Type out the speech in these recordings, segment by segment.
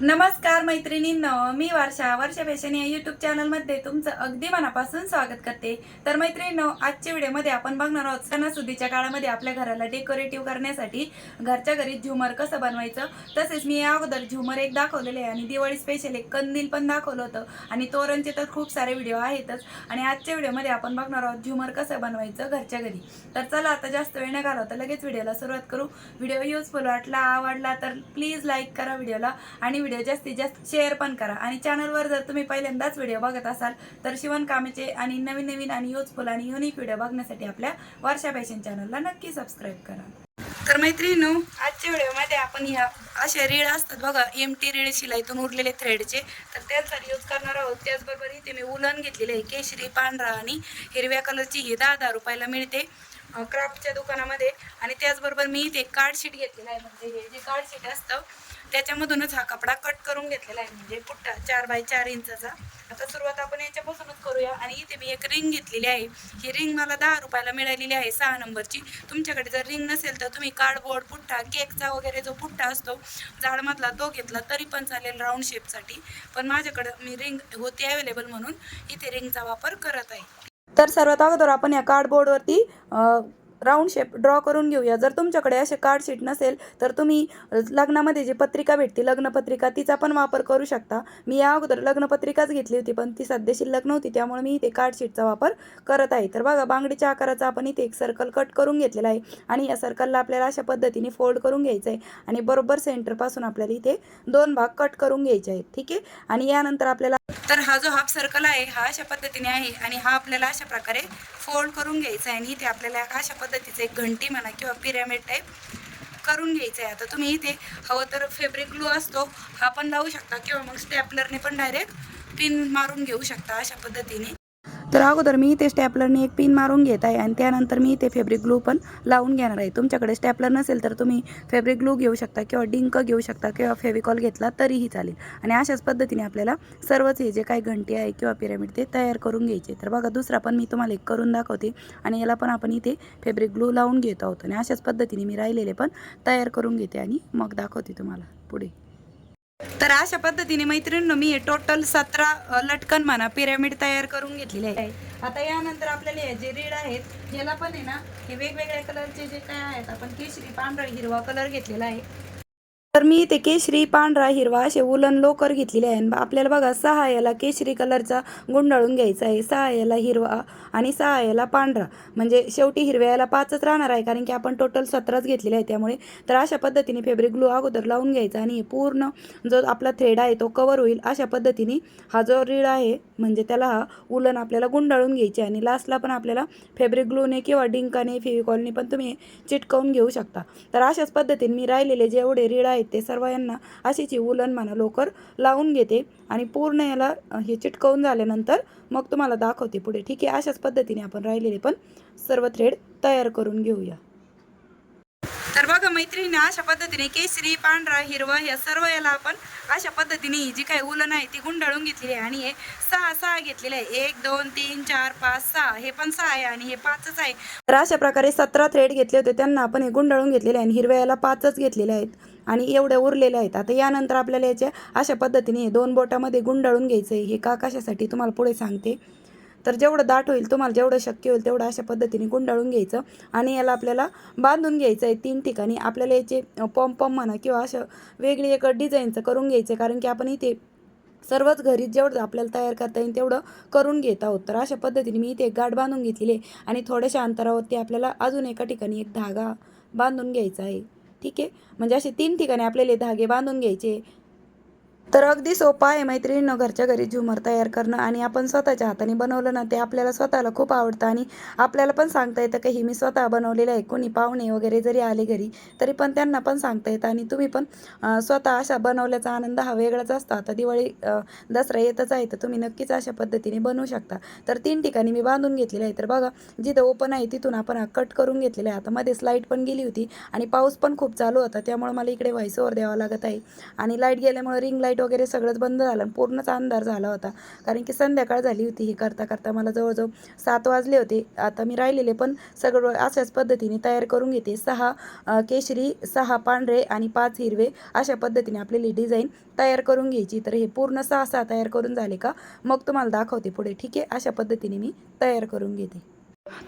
नमस्कार मैत्रिणींनो मी वर्षा वर्षा फॅशन या युट्यूब चॅनलमध्ये तुमचं अगदी मनापासून स्वागत करते. तर मैत्रिणींनो आजच्या व्हिडिओमध्ये आपण बघणार आहोत सणासुदीच्या काळामध्ये आपल्या घराला डेकोरेटिव्ह करण्यासाठी घरच्या घरी झुमर कसं बनवायचं? तसेच मी या अगोदर झुमर एक दाखवलेले आहे आणि दिवाळी स्पेशल एक कंदील पण दाखवलं होतं. आणि तोरणचे तर खूप सारे व्हिडिओ आहेतच. आणि आजच्या व्हिडिओमध्ये आपण बघणार आहोत झुमर कसं बनवायचं घरच्या घरी. तर चला आता जास्त वेळ न घालवता लगेच व्हिडिओला सुरुवात करू. व्हिडिओ युजफुल वाटला आवडला तर प्लीज लाईक करा व्हिडिओला आणि व्हिडिओ जास्तीत जास्त शेअर पण करा. आणि चॅनलवर जर तुम्ही पहिल्यांदाच व्हिडिओ बघत असाल तर शिवणकामेचे आणि नवीन नवीन आणि युजफुल आणि युनिक व्हिडिओ बघण्यासाठी आपल्या वर्षा फॅशन चॅनलला नक्की सबस्क्राईब करा. तर मैत्रिणू आजच्या व्हिडिओमध्ये आपण ह्या असे रीळ असतात बघा एम टी रीळ शिलाईतून उरलेले थ्रेडचे तर त्यांचा यूज करणार आहोत. त्याचबरोबर इथे मी उलन घेतलेले आहे केशरी पांढरा आणि हिरव्या कलरची ही दहा दहा रुपयाला मिळते. क्राफ्टच्या दुकानामध्ये. आणि त्याचबरोबर मी इथे कार्डशीट घेतलेलं आहे. म्हणजे हे जे कार्डशीट असतं त्याच्यामधूनच हा कपडा कट करून घेतलेला आहे. म्हणजे पुट्टा चार बाय चार इंचाचा. आता सुरुवात आपण याच्यापासूनच करूया. आणि इथे मी एक रिंग घेतलेली आहे. ही रिंग मला दहा रुपयाला मिळालेली आहे सहा नंबरची. तुमच्याकडे जर रिंग नसेल तर तुम्ही कार्डबोर्ड पुट्टा केकचा वगैरे जो पुट्टा असतो जाडमधला तो घेतला तरी पण चालेल राऊंड शेपसाठी पण माझ्याकडं मी रिंग होती अवेलेबल म्हणून इथे रिंगचा वापर करत आहे. तर सर्वात अगोदर आपण या कार्डबोर्डवरती राऊंड शेप ड्रॉ करून घेऊया. जर तुमच्याकडे असे कार्ड शीट नसेल तर तुम्ही लग्नामध्ये जी पत्रिका भेटते लग्नपत्रिका तिचा पण वापर करू शकता. मी या अगोदर लग्नपत्रिकाच घेतली होती पण ती सध्या शिल्लक नव्हती त्यामुळे मी इथे कार्ड शीटचा वापर करत आहे. तर बघा बांगडीच्या आकाराचा आपण इथे एक सर्कल कट करून घेतलेला आहे आणि या सर्कलला आपल्याला अशा पद्धतीने फोल्ड करून घ्यायचं आहे आणि बरोबर सेंटरपासून आपल्याला इथे दोन भाग कट करून घ्यायचे आहेत. ठीक आहे? आणि यानंतर आपल्याला हा जो हाफ सर्कल आहे हा अशा पद्धतीने आहे आणि हा आपल्याला अशा प्रकारे फोल्ड करून घ्यायचा आहे आणि इथे आपल्याला अशा पद्धतीचं एक घंटी म्हणा किंवा पिरॅमिड टाईप करून घ्यायचं आहे. आता तुम्ही इथे हवं तर फेब्रिक ग्लू असतो हा पण लावू शकता किंवा मग स्टॅपलरने पण डायरेक्ट पिन मारून घेऊ शकता अशा पद्धतीने. तर अगोदर मी इथे स्टॅपलरने एक पिन मारून घेत आहे आणि त्यानंतर मी इथे फेब्रिक ग्लू पण लावून घेणार आहे. तुमच्याकडे स्टॅपलर नसेल तर तुम्ही फेब्रिक ग्लू घेऊ शकता किंवा डिंक घेऊ शकता किंवा फेविकॉल घेतला तरीही चालेल. आणि अशाच पद्धतीने आपल्याला सर्वच हे जे काही घंटी आहे किंवा पिरामिड ते तयार करून घ्यायचे. तर बघा दुसरा पण मी तुम्हाला एक करून दाखवते आणि याला पण आपण इथे फेब्रिक ग्लू लावून घेत आहोत. आणि अशाच पद्धतीने मी राहिलेले पण तयार करून घेते आणि मग दाखवते तुम्हाला पुढे. तर अशा पद्धतीने मैत्रिणींनो मी हे टोटल सतरा लटकन म्हणा पिरॅमिड तयार करून घेतलेले आहे. आता यानंतर आपल्याला हे जे रीड आहेत याला पण आहे ना हे वेगवेगळ्या कलरचे जे काय आहेत आपण केशरी पांढरा हिरवा कलर घेतलेला आहे. तर मी इथे केशरी पांढरा हिरवा असे उलन लोकर घेतलेले आहे. आणि आपल्याला बघा सहा याला केशरी कलरचा गुंडाळून घ्यायचा आहे. सहा याला हिरवा आणि सहा याला पांढरा. म्हणजे शेवटी हिरव्या याला पाचच राहणार आहे कारण की आपण टोटल सतराच घेतलेले आहे त्यामुळे. तर अशा पद्धतीने फेब्रिक ग्लू अगोदर लावून घ्यायचा आणि हे पूर्ण जो आपला थ्रेड आहे तो कवर होईल. अशा पद्धतीने हा जो रीळ आहे म्हणजे त्याला हा उलन आपल्याला गुंडाळून घ्यायची आणि लास्टला पण आपल्याला फेब्रिक ग्लूने किंवा डिंकाने फेविकॉलने पण तुम्ही चिटकवून घेऊ शकता. तर अशाच पद्धतीने मी राहिलेले जेवढे रीळ आहेत ते सर्व यांना अशीच ही उलन म्हणा लोकर लावून घेते आणि पूर्ण याला हे चिटकवून झाल्यानंतर मग तुम्हाला दाखवते पुढे. ठीक आहे अशाच पद्धतीने आपण राहिलेले पण सर्व थ्रेड तयार करून घेऊया. तर बघा मैत्रिणी अशा पद्धतीने केसरी पांढरा हिरवा या सर्व याला आपण अशा पद्धतीने ही जी काही उलन आहे ती गुंडाळून घेतलेली आहे आणि हे सहा सहा घेतलेले आहे. एक दोन तीन चार पाच सहा. हे पण सहा आहे आणि हे पाचच आहे. तर अशा प्रकारे सतरा थ्रेड घेतले होते. त्यांना आपण हे गुंडाळून घेतलेले आहे आणि हिरव्या याला पाचच घेतलेले आहेत. आणि एवढ्या उरलेल्या आहेत. आता यानंतर आपल्याला याच्या अशा पद्धतीने हे दोन बोटामध्ये गुंडाळून घ्यायचं आहे हे का कशासाठी तुम्हाला पुढे सांगते. तर जेवढं दाट होईल तुम्हाला जेवढं शक्य होईल तेवढं अशा पद्धतीने गुंडाळून घ्यायचं. आणि याला आपल्याला बांधून घ्यायचं आहे तीन ठिकाणी. आपल्याला याचे पॉम पॉम म्हणा किंवा असं वेगळी एक डिझाईनचं करून घ्यायचं आहे कारण की आपण इथे सर्वच घरी जेवढं आपल्याला तयार करता येईल तेवढं करून घेत आहोत. तर अशा पद्धतीने मी इथे एक गाठ बांधून घेतलेली आहे. आणि थोड्याशा अंतरावरती आपल्याला अजून एका ठिकाणी एक धागा बांधून घ्यायचा आहे. ठीक आहे? म्हणजे असे तीन ठिकाणी आपल्याला धागे बांधून घ्यायचे. तर अगदी सोपा आहे मैत्रिणीनं घरच्या घरी झुमर तयार करणं आणि आपण स्वतःच्या हाताने बनवलं ना ते आपल्याला स्वतःला खूप आवडतं आणि आपल्याला पण सांगता येतं की ही मी स्वतः बनवलेलं आहे. कोणी पाहुणे वगैरे जरी आले घरी तरी पण त्यांना पण सांगता येतं आणि तुम्ही पण स्वतः अशा बनवल्याचा आनंद हा वेगळाच असतो. आता दिवाळी दसरा येतच आहे तर तुम्ही नक्कीच अशा पद्धतीने बनवू शकता. तर तीन ठिकाणी मी बांधून घेतलेलं आहे. तर बघा जिथं ओपन आहे तिथून आपण कट करून घेतलेला आहे. आता मध्ये लाइट पण गेली होती आणि पाऊस पण खूप चालू होता त्यामुळे मला इकडे व्हॉइस ओव्हर द्यावा लागत आहे. आणि लाइट गेल्यामुळे रिंग लाइट लाइट वगैरे सगळंच बंद झालं पूर्णच अंधार झाला होता. कारण की संध्याकाळ झाली होती हे करता करता मला जवळजवळ सात वाजले होते. आता मी राहिलेले पण सगळं अशाच पद्धतीने तयार करून घेते. सहा केशरी सहा पांढरे आणि पाच हिरवे अशा पद्धतीने आपलेली डिझाईन तयार करून घ्यायची. तर हे पूर्ण सहा सहा तयार करून झाले का? मग तुम्हाला दाखवते पुढे. ठीक आहे? अशा पद्धतीने मी तयार करून घेते.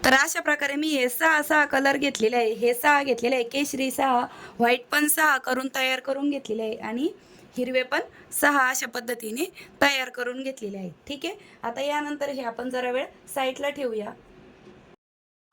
तर अशा प्रकारे मी हे सहा सहा कलर घेतलेले आहे. हे सहा घेतलेले आहे. केशरी सहा व्हाईट पण सहा करून तयार करून घेतलेले आहे. आणि हिरवे पण सहा अशा पद्धतीने तयार करून घेतलेले आहे ठीक आहे? आता यानंतर हे आपण जरा वेळ साईडला ठेवूया.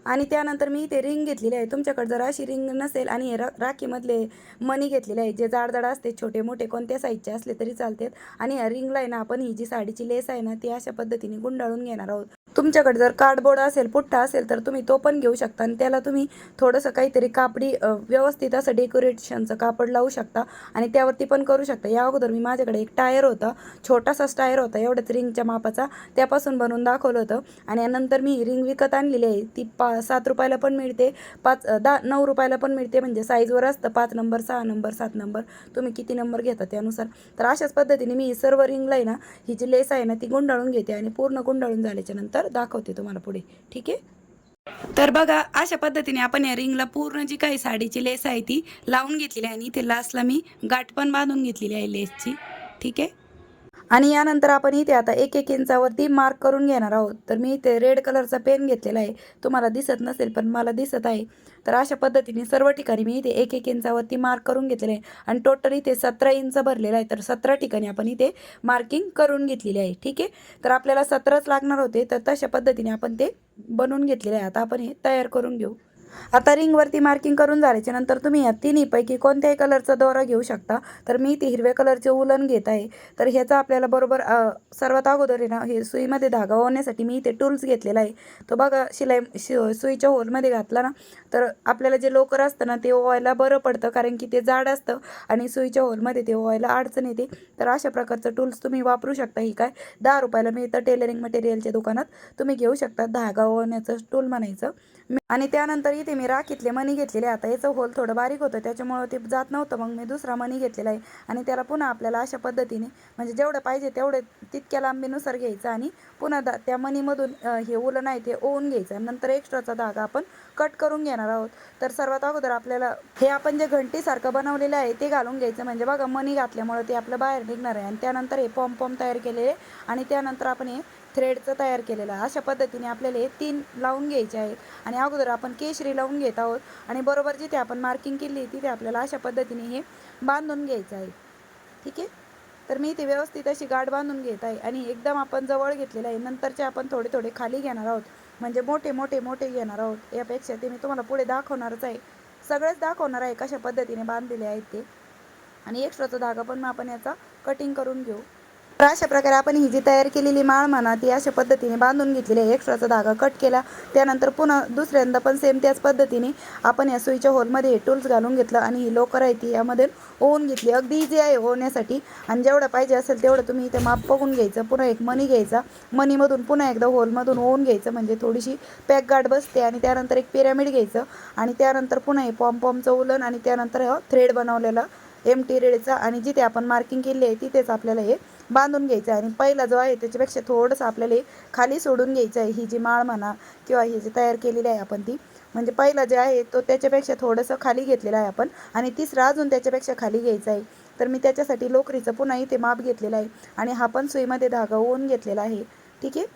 आणि त्यानंतर मी इथे रिंग घेतलेली आहे. तुमच्याकडे जर अशी रिंग नसेल आणि हे रा राखीमधले मणी घेतलेले आहे जे जाडजाड असते छोटे मोठे कोणत्या साईजचे असले तरी चालतात. आणि या रिंगला आहे ना आपण ही जी साडीची लेस आहे ना ती अशा पद्धतीने गुंडाळून घेणार आहोत. तुमच्याकडे जर कार्डबोर्ड असेल पुठ्ठा असेल तर तुम्ही तो पण घेऊ शकता. आणि त्याला तुम्ही थोडंसं काहीतरी कापडी व्यवस्थित असं डेकोरेशनचं कापड लावू शकता आणि त्यावरती पण करू शकता. या अगोदर मी माझ्याकडे एक टायर होता छोटासाच टायर होता एवढ्याच रिंगच्या मापाचा. त्यापासून बनवून दाखवलं होतं आणि नंतर मी रिंग विकत आणलेली आहे. ती पा सात रुपयाला पण मिळते पाच दहा नऊ रुपयाला पण मिळते. म्हणजे साईजवर असतं पाच नंबर सहा नंबर सात नंबर तुम्ही किती नंबर घेता त्यानुसार. तर अशाच पद्धतीने मी सर्व रिंगला आहे ना ही जी लेस आहे ना ती गुंडाळून घेते आणि पूर्ण गुंडाळून झाल्याच्यानंतर दाखवते तुम्हाला पुढे. ठीक आहे? तर बघा अशा पद्धतीने आपण या रिंगला पूर्ण जी काही साडीची लेस आहे ती लावून घेतलेली आहे आणि इथे लास्टला मी गाठ पण बांधून घेतलेली आहे लेसची ठीक आहे? आणि यानंतर आपण इथे आता एक एक इंचावरती मार्क करून घेणार आहोत. तर मी इथे रेड कलरचा पेन घेतलेला आहे. तुम्हाला दिसत नसेल पण मला दिसत आहे. तर अशा पद्धतीने सर्व ठिकाणी मी इथे एक एक इंचावरती मार्क करून घेतलेलं आहे. आणि टोटल इथे सतरा इंच भरलेला आहे. तर सतरा ठिकाणी आपण इथे मार्किंग करून घेतलेली आहे. ठीक आहे? तर आपल्याला सतराच लागणार होते. तर तशा पद्धतीने आपण ते बनवून घेतलेले आहे. आता आपण हे तयार करून घेऊ. आता रिंगवरती मार्किंग करून झाल्याच्यानंतर तुम्ही या तिन्हीपैकी कोणत्याही कलरचा दोरा घेऊ शकता. तर मी ते हिरव्या कलरचे उलन घेत आहे. तर ह्याचा आपल्याला बरोबर सर्वात अगोदर आहे ना हे सुईमध्ये धागा होण्यासाठी मी इथे टूल्स घेतलेला आहे. तो बघा शिलाई शि सुईच्या होलमध्ये घातला ना तर आपल्याला जे लोकर असतं ना ते ओवायला बरं पडतं. कारण की ते जाड असतं आणि सुईच्या होलमध्ये ते ओवायला अडचण येते. तर अशा प्रकारचं टूल्स तुम्ही वापरू शकता. ही काय? दहा रुपयाला मिळतं टेलरिंग मटेरियलच्या दुकानात तुम्ही घेऊ शकता. धागा ओवण्याचं टूल म्हणायचं. आणि त्यानंतर इथे मी राखीतले मणी घेतलेले. आता याचं होल थोडं बारीक होतं त्याच्यामुळं ते जात नव्हतं. मग मी दुसरा मणी घेतलेला आहे आणि त्याला पुन्हा आपल्याला अशा पद्धतीने म्हणजे जेवढं पाहिजे तेवढे तितक्या लांबीनुसार घ्यायचं आणि पुन्हा दा त्या मणीमधून हे उलं नाही ते ओवून घ्यायचं. नंतर एक्स्ट्राचा धागा आपण कट करून घेणार आहोत. तर सर्वात अगोदर आपल्याला हे आपण जे घंटीसारखं बनवलेलं आहे ते घालून घ्यायचं. म्हणजे बघा मणी घातल्यामुळे ते आपलं बाहेर निघणार आहे. आणि त्यानंतर हे पॉम पॉम तयार केलेले आणि त्यानंतर आपण हे थ्रेडचं तयार केलेलं आहे. अशा पद्धतीने आपल्याला हे तीन लावून घ्यायचे आहेत. आणि अगोदर आपण केशरी लावून घेत आहोत. आणि बरोबर जिथे आपण मार्किंग केली तिथे आपल्याला अशा पद्धतीने हे बांधून घ्यायचं आहे. ठीक आहे? तर मी इथे व्यवस्थित अशी गाठ बांधून घेत आहे. आणि एकदम आपण जवळ घेतलेलं आहे. नंतरचे आपण थोडे थोडे खाली घेणार आहोत. म्हणजे मोठे मोठे मोठे घेणार आहोत. यापेक्षा ते मी तुम्हाला पुढे दाखवणारच आहे. सगळेच दाखवणार आहे कशा पद्धतीने बांधलेले आहेत ते. आणि एक्स्ट्राचा धागा पण मग आपण याचा कटिंग करून घेऊ. तर अशा प्रकारे आपण ही जी तयार केलेली माळ म्हणा ती अशा पद्धतीने बांधून घेतलेली आहे. एक्स्ट्राचा धागा कट केला. त्यानंतर पुन्हा दुसऱ्यांदा पण सेम त्याच पद्धतीने आपण या सुईच्या होलमध्ये हे टूल्स घालून घेतलं आणि ही लोकर आहे ती यामध्ये ओवून घेतली. अगदी इझी आहे ओवण्यासाठी. आणि जेवढं पाहिजे असेल तेवढं तुम्ही इथे माप बघून घ्यायचं. पुन्हा एक मनी घ्यायचा. मनीमधून पुन्हा एकदा होलमधून ओवून घ्यायचं. म्हणजे थोडीशी पॅक गाठ बसते आणि त्यानंतर एक पिरामिड घ्यायचं. आणि त्यानंतर पुन्हा हे पॉम पॉमचं उलन आणि त्यानंतर थ्रेड बनवलेला एम टी रेडचा आणि जिथे आपण मार्किंग केली आहे तिथेच आपल्याला हे बांधून घ्यायचं आहे. आणि पहिला जो आहे त्याच्यापेक्षा थोडंसं आपल्याला खाली सोडून घ्यायचं आहे. ही जी माळ म्हणा किंवा ही जी तयार केलेली आहे आपण ती. म्हणजे पहिला जे आहे तो त्याच्यापेक्षा थोडंसं खाली घेतलेला आहे आपण. आणि तिसरा अजून त्याच्यापेक्षा खाली घ्यायचा आहे. तर मी त्याच्यासाठी लोकरीचं पुन्हा इथे माप घेतलेलं आहे. आणि हा पण सुईमध्ये धागा ओवून घेतलेला आहे. ठीक आहे?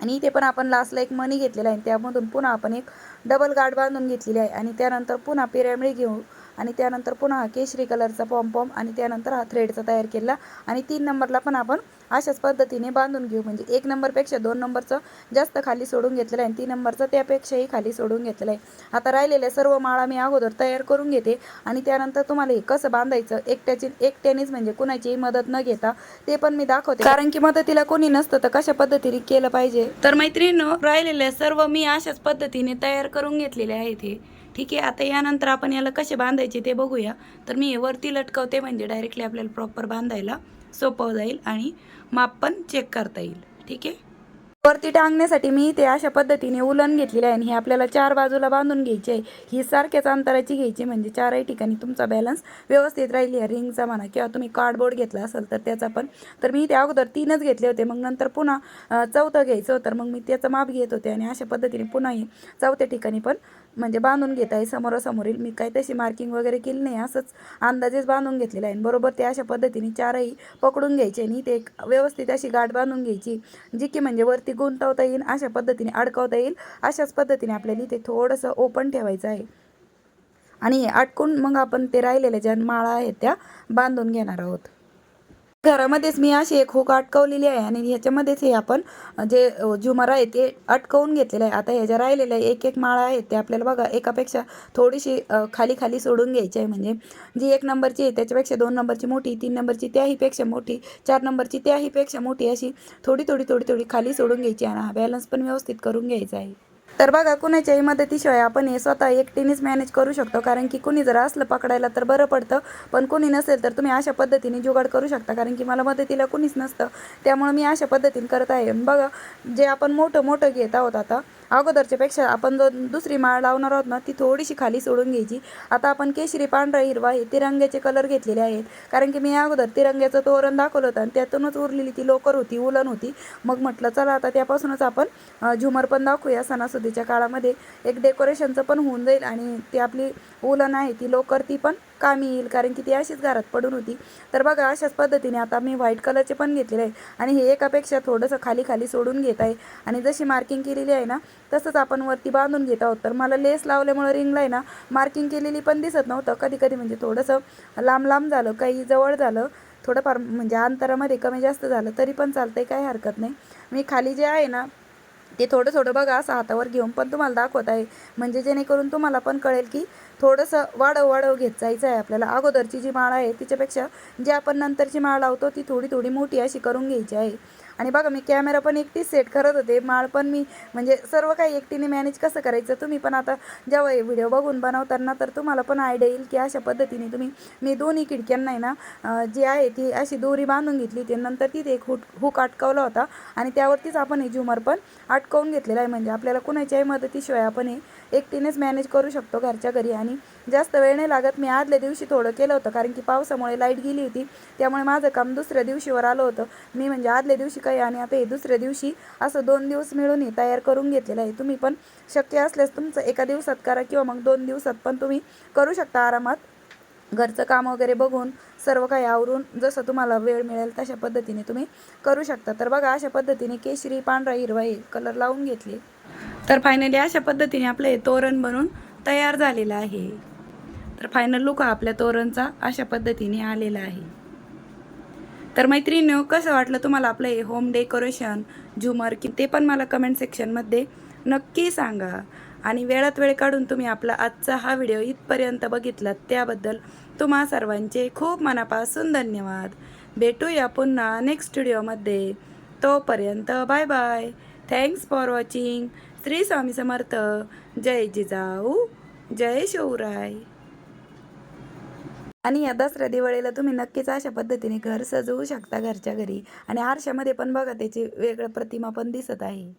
आणि इथे पण आपण लास्टला एक मनी घेतलेला आहे. त्यामधून पुन्हा आपण एक डबल गाठ बांधून घेतलेली आहे. आणि त्यानंतर पुन्हा पिरॅमिड घेऊ आणि त्यानंतर पुन्हा केशरी कलरचा पॉम पॉम आणि त्यानंतर हा थ्रेडचा तयार केला. आणि तीन नंबरला पण आपण अशाच पद्धतीने बांधून घेऊ. म्हणजे एक नंबरपेक्षा दोन नंबरचं जास्त खाली सोडून घेतलेलं आहे आणि तीन नंबरचं त्यापेक्षाही खाली सोडून घेतलेलं आहे. आता राहिलेल्या सर्व माळा मी अगोदर तयार करून घेते. आणि त्यानंतर तुम्हाला हे कसं बांधायचं? एकट्याची एकट्यानेच म्हणजे कुणाचीही मदत न घेता ते पण मी दाखवते. कारण की मदतीला कोणी नसतं तर कशा पद्धतीने केलं पाहिजे? तर मैत्रिणींनो राहिलेल्या सर्व मी अशाच पद्धतीने तयार करून घेतलेले आहेत हे. ठीक आहे आता यानंतर आपण याला कसे बांधायचे ते बघूया. तर मी हे वरती लटकवते म्हणजे डायरेक्टली आपल्याला प्रॉपर बांधायला सोपं जाईल आणि माप पण चेक करता येईल. ठीक आहे? वरती टांगण्यासाठी मी ते अशा पद्धतीने उलन घेतलेले आहे आणि हे आपल्याला चार बाजूला बांधून घ्यायची आहे. ही सारख्याच अंतराची घ्यायची म्हणजे चारही ठिकाणी तुमचा बॅलन्स व्यवस्थित राहिली आहे. रिंगचा म्हणा किंवा तुम्ही कार्डबोर्ड घेतला असेल तर त्याचा पण. तर मी ते अगोदर तीनच घेतले होते मग नंतर पुन्हा चौथं घ्यायचं होतं. मग मी त्याचं माप घेत होते आणि अशा पद्धतीने पुन्हा हे चौथ्या ठिकाणी पण म्हणजे बांधून घेत आहे समोरासमोरील मी काही तशी मार्किंग वगैरे केली नाही असंच अंदाजेच बांधून घेतलेलं आहे. बरोबर ते अशा पद्धतीने चारही पकडून घ्यायचे आणि ते एक व्यवस्थित अशी गाठ बांधून घ्यायची जी की म्हणजे वरती गुंतवता येईल अशा पद्धतीने अडकवता येईल. अशाच पद्धतीने आपल्याला ते थोडंसं ओपन ठेवायचं आहे. आणि अटकून मग आपण ते राहिलेल्या ज्या माळा आहेत त्या बांधून घेणार आहोत. घरामध्येच मी अशी एक हुक अटकवलेली आहे आणि ह्याच्यामध्येच हे आपण जे झुमर आहे ते अटकवून घेतलेलं आहे. आता ह्याच्या राहिलेलं राहिलेल्या एक एक माळा आहे ते आपल्याला बघा एकापेक्षा थोडीशी खाली खाली सोडून घ्यायची आहे. म्हणजे जी एक नंबरची आहे त्याच्यापेक्षा दोन नंबरची मोठी तीन नंबरची त्याहीपेक्षा मोठी चार नंबरची त्याहीपेक्षा मोठी अशी थोडी थोडी थोडी थोडी खाली सोडून घ्यायची आणि हा बॅलन्स पण व्यवस्थित करून घ्यायचा आहे. तर बघा कुणाच्याही मदतीशिवाय आपण हे स्वतः एकटीनेच मॅनेज करू शकतो. कारण की कुणी जर असलं पकडायला तर बरं पडतं. पण कुणी नसेल तर तुम्ही अशा पद्धतीने जुगाड करू शकता. कारण की मला मदतीला कुणीच नसतं. त्यामुळे मी अशा पद्धतीने करत आहे. बघा जे आपण मोठं मोठं घेत आहोत आता अगोदरच्यापेक्षा आपण जो दुसरी माळ लावणार आहोत ना ती थोडीशी खाली सोडून घ्यायची. आता आपण केशरी पांढरा हिरवा हे तिरंग्याचे कलर घेतलेले आहेत. कारण की मी अगोदर तिरंग्याचं तोरण दाखवलं होतं आणि त्यातूनच उरलेली ती लोकर होती उलन होती. मग म्हटलं चला आता त्यापासूनच आपण झुमर पण दाखवूया. सणासुदीच्या काळामध्ये एक डेकोरेशनचं पण होऊन जाईल आणि ती आपली उलन आहे ती लोकर ती पण कामी येईल कारण की ती अशीच घरात पडून होती. तर बघा अशाच पद्धतीने आता मी व्हाईट कलरचे पण घेतलेले आहे. आणि हे एकापेक्षा थोडंसं खाली खाली सोडून घेत आहे. आणि जशी मार्किंग केलेली आहे ना तसंच आपण वरती बांधून घेत आहोत. तर मला लेस लावल्यामुळे रिंगला आहे ना मार्किंग केलेली पण दिसत नव्हतं. कधी कधी म्हणजे थोडंसं लांब लांब झालं काही जवळ झालं थोडंफार म्हणजे अंतरामध्ये कमी जास्त झालं तरी पण चालतंय काही हरकत नाही. मी खाली जे आहे ना ते थोडं थोडं बघा असं हातावर घेऊन पण तुम्हाला दाखवत आहे. म्हणजे जेणेकरून तुम्हाला पण कळेल की थोडंसं वाढव वाढव घेत जायचं आहे आपल्याला. अगोदरची जी माळ आहे तिच्यापेक्षा जी आपण नंतरची माळ लावतो ती थोडी थोडी मोठी अशी करून घ्यायची आहे. आणि बघा मी कॅमेरा पण एकटीच सेट करत होते. माळ पण मी म्हणजे सर्व काही एकटीने मॅनेज कसं करायचं तुम्ही पण आता जेव्हा व्हिडिओ बघून बनवताना तर तुम्हाला पण आयडिया येईल की अशा पद्धतीने तुम्ही मी दोन्ही खिडक्यांना आहे ना जी आहे ती अशी दोरी बांधून घेतली ती नंतर तिथे एक हुट हुक अटकवला होता आणि त्यावरतीच आपण हे झुमर पण अटकवून घेतलेलं आहे. म्हणजे आपल्याला कुणाच्याही मदतीशिवाय आपण हे एकटीनेच मॅनेज करू शकतो घरच्या घरी. आणि जास्त वेळ नाही लागत. मी आदल्या दिवशी थोडं केलं होतं कारण की पावसामुळे लाइट गेली होती त्यामुळे माझं काम दुसऱ्या दिवशीवर आलं होतं. मी म्हणजे आदल्या दिवशी काही आणि आता हे दुसऱ्या दिवशी असं दोन दिवस मिळूनही तयार करून घेतलेलं आहे. तुम्ही पण शक्य असल्यास तुमचं एका दिवसात करा किंवा मग दोन दिवसात पण तुम्ही करू शकता आरामात. घरचं काम वगैरे बघून सर्व काही आवरून जसं तुम्हाला वेळ मिळेल तशा पद्धतीने तुम्ही करू शकता. तर बघा अशा पद्धतीने केशरी पांढरा हिरवा हे कलर लावून घेतले. तर फायनली अशा पद्धतीने आपलं हे तोरण बनून तयार झालेलं आहे. तर फायनल लुक हा आपल्या तोरणचा अशा पद्धतीने आलेला आहे. तर मैत्रिणी कसं वाटलं तुम्हाला आपलं हे होम डेकोरेशन झुमर की ते पण मला कमेंट सेक्शनमध्ये नक्की सांगा. आणि वेळात वेळ काढून तुम्ही आपला आजचा हा व्हिडिओ इथपर्यंत बघितलात त्याबद्दल तुम्हा सर्वांचे खूप मनापासून धन्यवाद. भेटूया पुन्हा नेक्स्ट व्हिडिओमध्ये तोपर्यंत bye bye thanks for watching Shri Swami Samarth. जय जिजाऊ. जय शिवराय. आणि या दसऱ्या दिवाळीला तुम्ही नक्कीच अशा पद्धतीने घर सजवू शकता घरच्या घरी. आणि आरशामध्ये पण बघा त्याची वेगळं प्रतिमा पण दिसत आहे.